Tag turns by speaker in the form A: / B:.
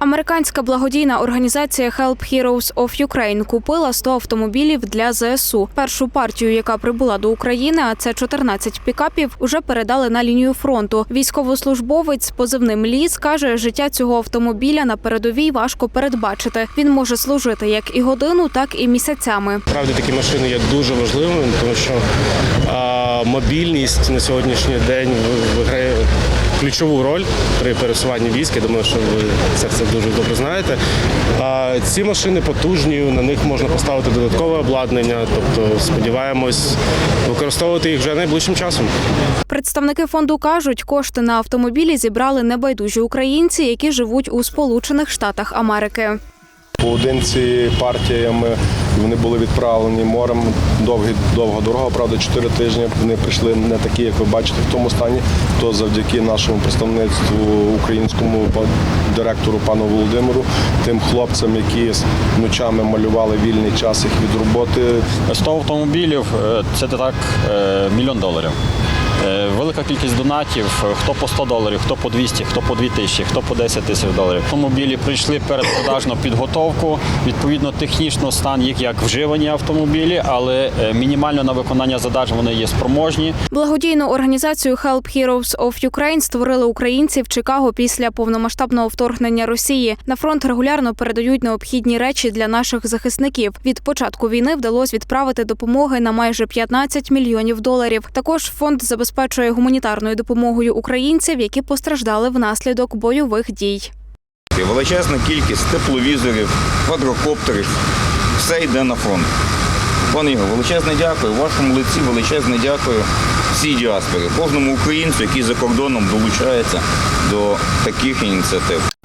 A: Американська благодійна організація Help Heroes of Ukraine купила 100 автомобілів для ЗСУ. Першу партію, яка прибула до України, а це 14 пікапів, уже передали на лінію фронту. Військовослужбовець з позивним ліс каже, життя цього автомобіля на передовій важко передбачити. Він може служити як і годину, так і місяцями.
B: Справді такі машини є дуже важливими, тому що мобільність на сьогоднішній день виграє ключову роль при пересуванні військ. Я думаю, що ви це все дуже добре знаєте. А, ці машини потужні, на них можна поставити додаткове обладнання. Тобто, сподіваємось використовувати їх вже найближчим часом.
A: Представники фонду кажуть, кошти на автомобілі зібрали небайдужі українці, які живуть у Сполучених Штатах Америки.
C: Поодинці партіями вони були відправлені морем. Довгі, довга дорога, правда, 4 тижні. Вони прийшли не такі, як ви бачите, в тому стані. То завдяки нашому представництву українському директору пану Володимиру, тим хлопцям, які ночами малювали вільний час їх від роботи.
D: 100 автомобілів е, це так е, мільйон доларів. Е, Велика кількість донатів, е, хто по 100 доларів, хто по 200, хто по 2 тисячі, хто по 10 тисяч доларів. Автомобілі прийшли передпродажну підготовку. Відповідно, технічно стан їх як вживані автомобілі, але е, мінімально на виконання задач вони є спроможні.
A: Благодійну організацію Help Heroes of Ukraine створили українці в Чикаго після повномасштабного вторгнення Росії. На фронт регулярно передають необхідні речі для наших захисників. Від початку війни вдалося відправити допомоги на майже 15 мільйонів доларів. Також фонд забезпечує гуманітарною допомогою українців, які постраждали внаслідок бойових дій.
E: Величезна кількість тепловізорів, квадрокоптерів. Все йде на фронт. Пане Ігор, величезне дякую. Вашому лиці величезне дякую всій діаспорі, кожному українцю, який за кордоном долучається до таких ініціатив.